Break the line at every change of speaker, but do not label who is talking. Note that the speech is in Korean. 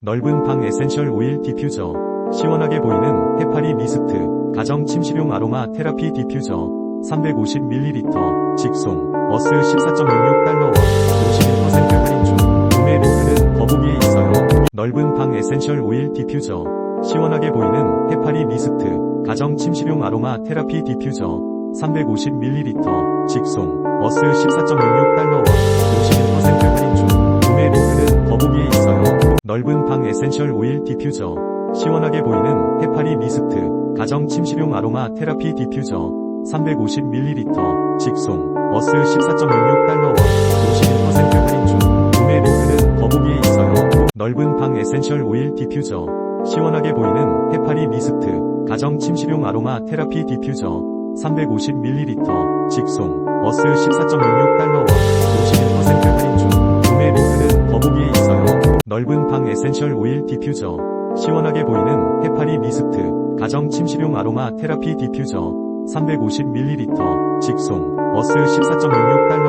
넓은 방 에센셜 오일 디퓨저, 시원하게 보이는 해파리 미스트, 가정 침실용 아로마 테라피 디퓨저, 350ml, 직송, 어스 14.66달러와 51% 할인 중, 구매 링크는 더보기에 있어요. 넓은 방 에센셜 오일 디퓨저, 시원하게 보이는 해파리 미스트, 가정 침실용 아로마 테라피 디퓨저, 350ml, 직송, 어스 14.66달러 에센셜 오일 디퓨저, 시원하게 보이는 해파리 미스트, 가정 침실용 아로마 테라피 디퓨저, 350ml, 직송, 어스 14.66달러와 51% 할인 중, 구매 링크는 더보기에 있어요. 넓은 방 에센셜 오일 디퓨저, 시원하게 보이는 해파리 미스트, 가정 침실용 아로마 테라피 디퓨저, 350ml, 직송, 어스 14.66달러 넓은 방 에센셜 오일 디퓨저, 시원하게 보이는 해파리 미스트, 가정 침실용 아로마 테라피 디퓨저, 350ml, 직송, 어스 14.66달러와